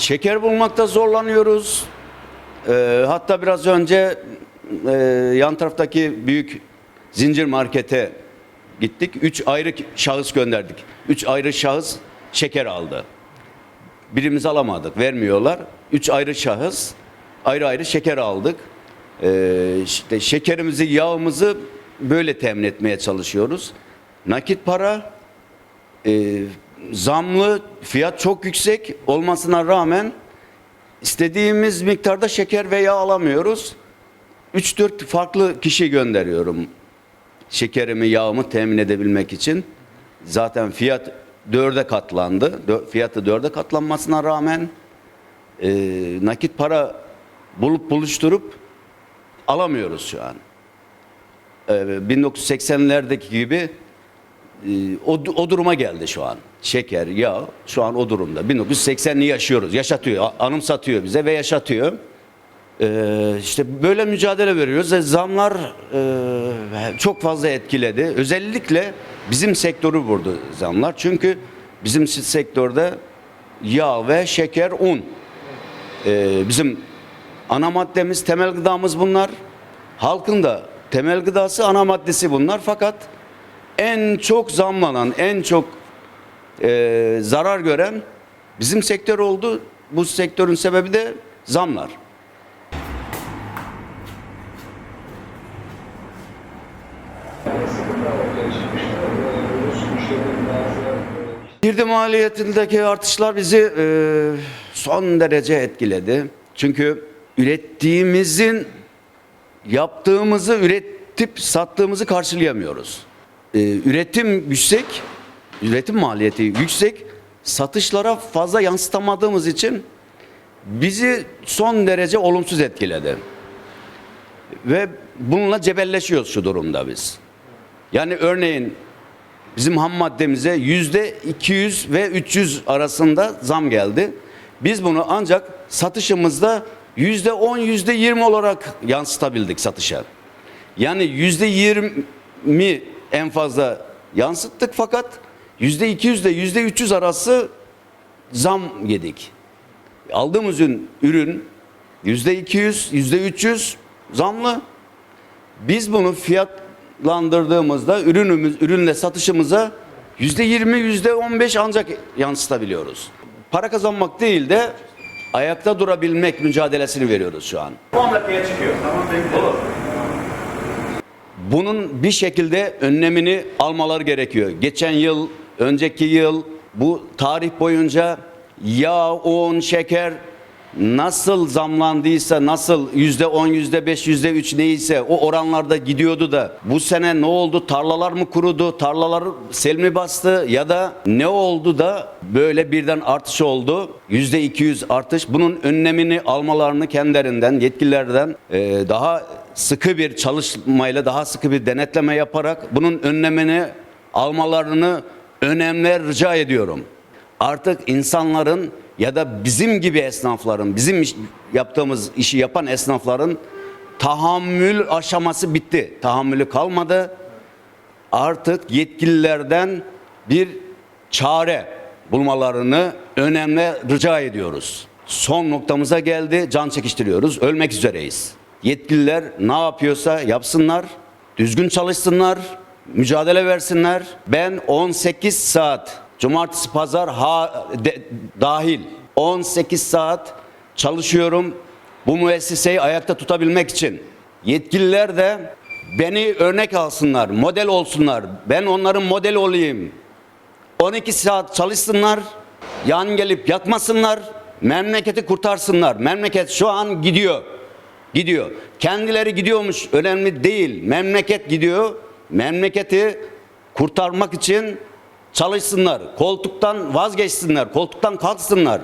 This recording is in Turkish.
Şeker bulmakta zorlanıyoruz. Ee, hatta biraz önce e, yan taraftaki büyük zincir markete gittik. Üç ayrı şahıs gönderdik. Üç ayrı şahıs şeker aldı. Birimiz alamadık, vermiyorlar. Üç ayrı şahıs ayrı ayrı şeker aldık. Ee, işte şekerimizi, yağımızı böyle temin etmeye çalışıyoruz. Nakit para, e, zamlı, fiyat çok yüksek olmasına rağmen istediğimiz miktarda şeker ve yağ alamıyoruz. 3-4 farklı kişi gönderiyorum şekerimi, yağımı temin edebilmek için. Zaten fiyat dörde katlandı. Fiyatı dörde katlanmasına rağmen e, nakit para bulup buluşturup alamıyoruz şu an. E, 1980'lerdeki gibi o, o duruma geldi şu an. Şeker, yağ şu an o durumda. 1980'li yaşıyoruz. Yaşatıyor, anımsatıyor bize ve yaşatıyor. Ee, işte böyle mücadele veriyoruz. Zamlar e, çok fazla etkiledi. Özellikle bizim sektörü vurdu zamlar. Çünkü bizim sektörde yağ ve şeker, un. Ee, bizim ana maddemiz, temel gıdamız bunlar. Halkın da temel gıdası, ana maddesi bunlar. Fakat en çok zamlanan, en çok e, zarar gören bizim sektör oldu. Bu sektörün sebebi de zamlar. Girdi maliyetindeki artışlar bizi e, son derece etkiledi. Çünkü ürettiğimizin yaptığımızı üretip sattığımızı karşılayamıyoruz. E, üretim yüksek, üretim maliyeti yüksek, satışlara fazla yansıtamadığımız için bizi son derece olumsuz etkiledi. Ve bununla cebelleşiyoruz şu durumda biz. Yani örneğin bizim ham maddemize yüzde 200 ve 300 arasında zam geldi. Biz bunu ancak satışımızda yüzde 10, yüzde 20 olarak yansıtabildik satışa. Yani yüzde 20 en fazla yansıttık fakat yüzde 200 ile yüzde 300 arası zam yedik. Aldığımız ürün, yüzde 200, yüzde 300 zamlı. Biz bunu fiyatlandırdığımızda ürünümüz, ürünle satışımıza yüzde 20, yüzde 15 ancak yansıtabiliyoruz. Para kazanmak değil de ayakta durabilmek mücadelesini veriyoruz şu an. Tamamla çıkıyor. Tamam bekliyorum. Bunun bir şekilde önlemini almaları gerekiyor. Geçen yıl, önceki yıl bu tarih boyunca yağ, un, şeker nasıl zamlandıysa, nasıl yüzde on, yüzde beş, yüzde üç neyse o oranlarda gidiyordu da bu sene ne oldu? Tarlalar mı kurudu? Tarlalar sel mi bastı? Ya da ne oldu da böyle birden artış oldu? Yüzde 200 artış. Bunun önlemini almalarını kendilerinden, yetkililerden e, daha sıkı bir çalışmayla, daha sıkı bir denetleme yaparak bunun önlemini almalarını önemli rica ediyorum. Artık insanların ya da bizim gibi esnafların, bizim iş- yaptığımız işi yapan esnafların tahammül aşaması bitti. Tahammülü kalmadı. Artık yetkililerden bir çare bulmalarını önemli rica ediyoruz. Son noktamıza geldi, can çekiştiriyoruz, ölmek üzereyiz. Yetkililer ne yapıyorsa yapsınlar, düzgün çalışsınlar, mücadele versinler. Ben 18 saat, cumartesi pazar ha, de- dahil 18 saat çalışıyorum bu müesseseyi ayakta tutabilmek için. Yetkililer de beni örnek alsınlar, model olsunlar. Ben onların model olayım. 12 saat çalışsınlar, yan gelip yatmasınlar, memleketi kurtarsınlar. Memleket şu an gidiyor. Gidiyor. Kendileri gidiyormuş önemli değil. Memleket gidiyor. Memleketi kurtarmak için çalışsınlar. Koltuktan vazgeçsinler. Koltuktan kalksınlar.